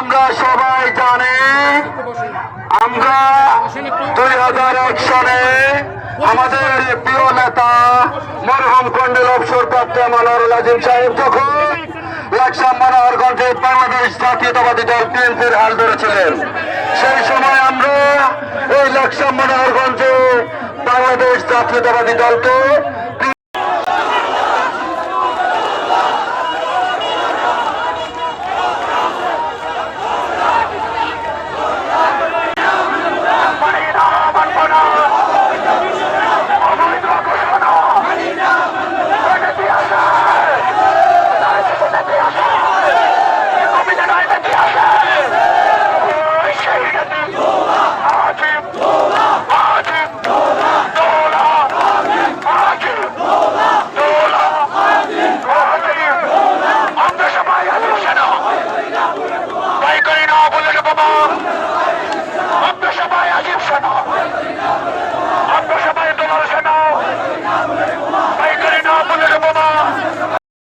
আমরা সবাই জানি, আমরা দুই হাজার এক সালে আমাদের প্রিয় নেতা মরহুম কন্ডেল অবসরপ্রাপ্ত মানোয়ারুল আজিম সাহেব যখন বাংলাদেশ জাতীয়তাবাদী দল বিএনপির হাল ধরেছিলেন, সেই সময় আমরা এই লাকসাম বাংলাদেশ জাতীয়তাবাদী দলকে আমরা